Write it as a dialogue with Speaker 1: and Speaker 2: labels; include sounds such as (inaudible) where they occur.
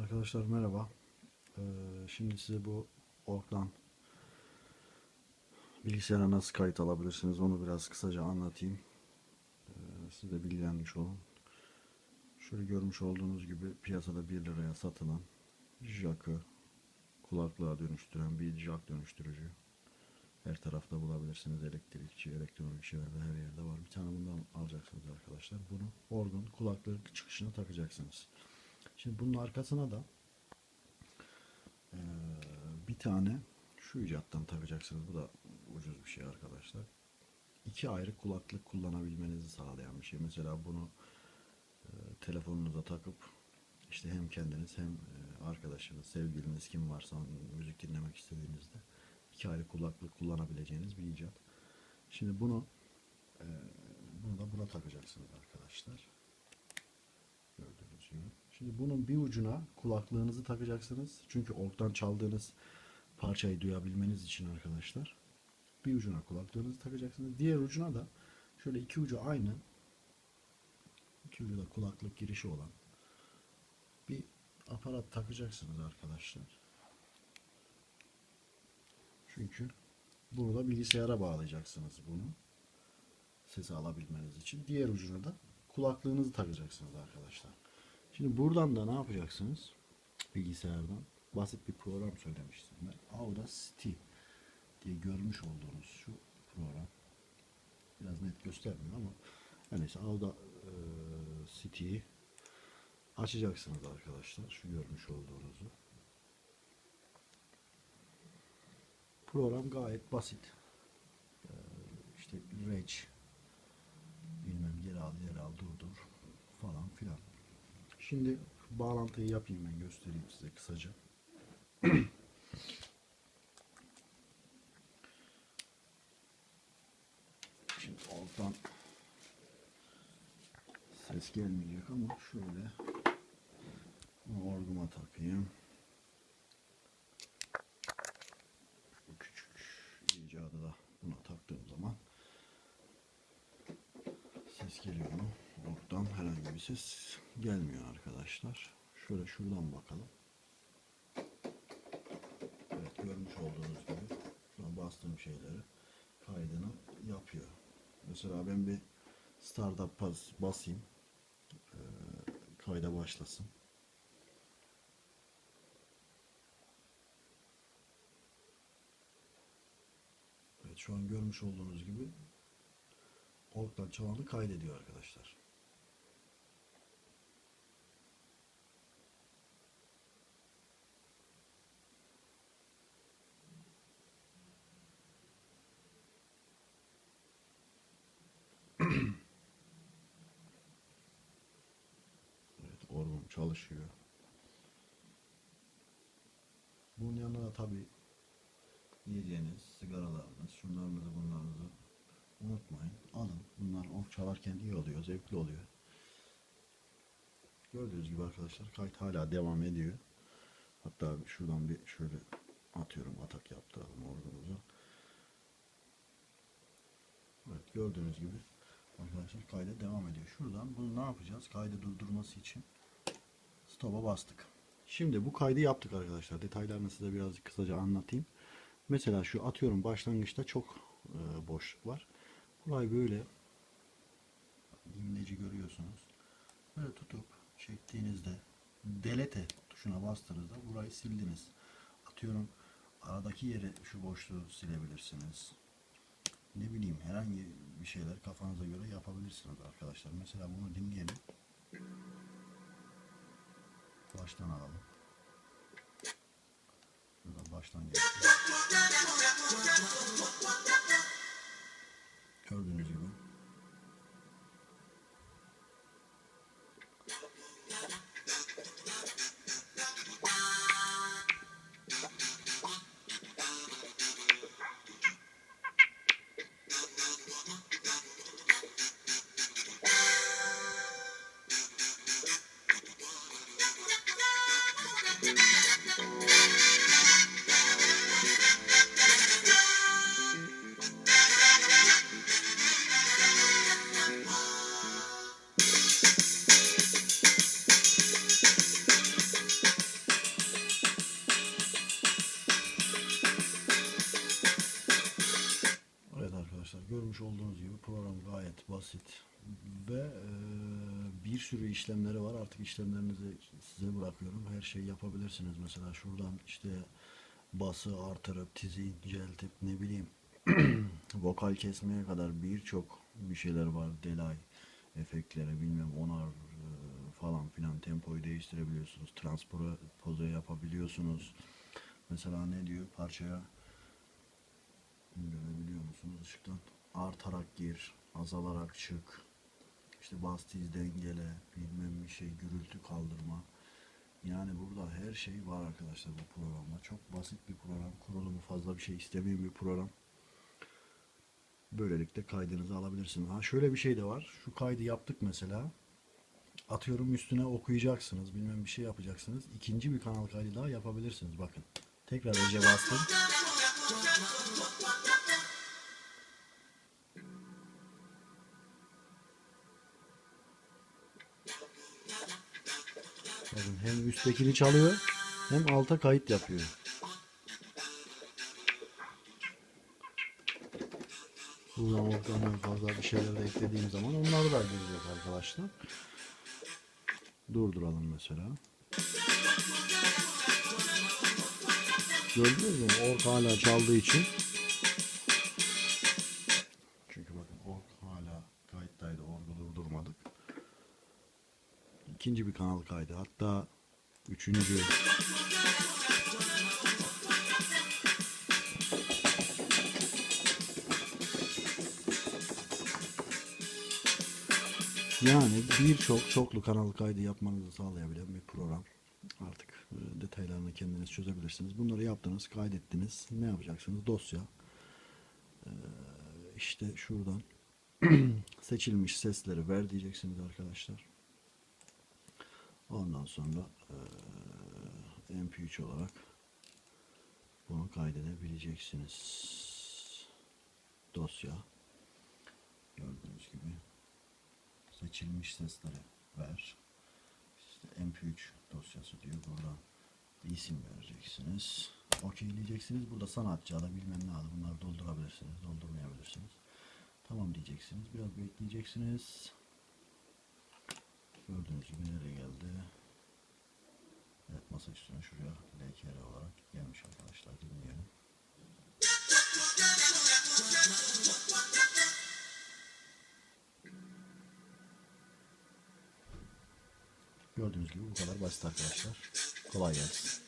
Speaker 1: Arkadaşlar merhaba. Ee, şimdi size bu Ork'tan bilgisayara nasıl kayıt alabilirsiniz onu biraz kısaca anlatayım. Ee, siz de bilgilenmiş olun. Şöyle görmüş olduğunuz gibi piyasada 1 liraya satılan jack'ı kulaklığa dönüştüren bir jack dönüştürücü. Her tarafta bulabilirsiniz. Elektrikçi, elektronik şeylerde her yerde var. Bir tane bundan alacaksınız arkadaşlar. Bunu orgun kulaklığı çıkışına takacaksınız. Şimdi bunun arkasına da eee, bir tane şu icattan takacaksınız. Bu da ucuz bir şey arkadaşlar. İki ayrı kulaklık kullanabilmenizi sağlayan bir şey. Mesela bunu eee, telefonunuza takıp işte hem kendiniz hem arkadaşınız, sevgiliniz kim varsa müzik dinlemek istediğinizde iki ayrı kulaklık kullanabileceğiniz bir icat. Şimdi bunu eee, bunu da buna takacaksınız arkadaşlar. Şimdi bunun bir ucuna kulaklığınızı takacaksınız. Çünkü orktan çaldığınız parçayı duyabilmeniz için arkadaşlar. Bir ucuna kulaklığınızı takacaksınız. Diğer ucuna da şöyle iki ucu aynı. iki ucu da kulaklık girişi olan bir aparat takacaksınız arkadaşlar. Çünkü burada bilgisayara bağlayacaksınız bunu. Sesi alabilmeniz için. Diğer ucuna da kulaklığınızı takacaksınız arkadaşlar. Şimdi buradan da ne yapacaksınız? Bilgisayardan basit bir program söylemiştim ben. Audacity diye görmüş olduğunuz şu program. Biraz net göstermiyor ama her neyse Audacity'yi açacaksınız arkadaşlar. Şu görmüş olduğunuzu. Program gayet basit. Ee, işte reg bilmem geri al geri al durdur falan filan. Şimdi bağlantıyı yapayım ben göstereyim size kısaca. (clears throat) Şimdi alttan ses gelmeyecek ama şöyle bunu orguma takayım. Bu küçük icadı da buna taktığım zaman ses geliyor mu? Oradan herhangi bir ses gelmiyor arkadaşlar. Şöyle şuradan bakalım. Evet görmüş olduğunuz gibi şu bastığım şeyleri kaydını yapıyor. Mesela ben bir startup bas, basayım. Ee, kayda başlasın. Evet şu an görmüş olduğunuz gibi Ork'tan çalanı kaydediyor arkadaşlar. Evet orgum çalışıyor. Bunun yanına tabi yiyeceğiniz sigaralarınız, şunlarınızı bunlarınızı unutmayın. Alın. Bunlar ork çalarken iyi oluyor, zevkli oluyor. Gördüğünüz gibi arkadaşlar kayıt hala devam ediyor. Hatta şuradan bir şöyle atıyorum atak yaptıralım orgumuza. Evet gördüğünüz gibi arkadaşlar kayda devam ediyor. Şuradan bunu ne yapacağız? Kaydı durdurması için stop'a bastık. Şimdi bu kaydı yaptık arkadaşlar. Detaylarını size birazcık kısaca anlatayım. Mesela şu atıyorum başlangıçta çok e, boşluk var. Burayı böyle imleci görüyorsunuz. Böyle tutup çektiğinizde delete tuşuna bastığınızda burayı sildiniz. Atıyorum aradaki yeri şu boşluğu silebilirsiniz. Ne bileyim herhangi bir şeyler kafanıza göre yapabilirsiniz arkadaşlar. Mesela bunu dinleyelim. Baştan alalım. Görmüş olduğunuz gibi program gayet basit ve e, bir sürü işlemleri var. Artık işlemlerinizi size bırakıyorum. Her şeyi yapabilirsiniz. Mesela şuradan işte bası artırıp, tizi inceltip ne bileyim (clears throat) vokal kesmeye kadar birçok bir şeyler var. Delay efektleri bilmem onar e, falan filan tempoyu değiştirebiliyorsunuz. Transpoze yapabiliyorsunuz. Mesela ne diyor parçaya görebiliyor musunuz ışıktan? Artarak gir, azalarak çık. İşte bas tiz dengele, bilmem bir şey gürültü kaldırma. Yani burada her şey var arkadaşlar bu programda. Çok basit bir program. Kurulumu fazla bir şey istemeyen bir program. Böylelikle kaydınızı alabilirsiniz. Ha şöyle bir şey de var. Şu kaydı yaptık mesela. Atıyorum üstüne okuyacaksınız. Bilmem bir şey yapacaksınız. İkinci bir kanal kaydı daha yapabilirsiniz. Bakın. Tekrar Ece bastım. Hem üsttekini çalıyor hem alta kayıt yapıyor. Buradan oradan fazla bir şeyler de eklediğim zaman onları da girecek arkadaşlar. Durduralım mesela. Gördünüz mü? Ork hala çaldığı için. İkinci bir kanal kaydı. Hatta üçüncü. Yani birçok çoklu kanal kaydı yapmanızı sağlayabilen bir program. Artık e, detaylarını kendiniz çözebilirsiniz. Bunları yaptınız, kaydettiniz. Ne yapacaksınız? Dosya. E, işte şuradan (clears throat) seçilmiş sesleri ver diyeceksiniz arkadaşlar. Ondan sonra e, MP3 olarak bunu kaydedebileceksiniz. Dosya. Gördüğünüz gibi seçilmiş sesleri ver. İşte MP3 dosyası diyor. Buradan isim vereceksiniz. Okeyleyeceksiniz. Burada sanatçı adı bilmem ne adı. Bunları doldurabilirsiniz. Doldurmayabilirsiniz. Tamam diyeceksiniz. Biraz bekleyeceksiniz. Gördüğünüz gibi nereye geldi? Evet masa üstüne şuraya LKR olarak gelmiş arkadaşlar. Dinleyelim. Gördüğünüz gibi bu kadar basit arkadaşlar. Kolay gelsin.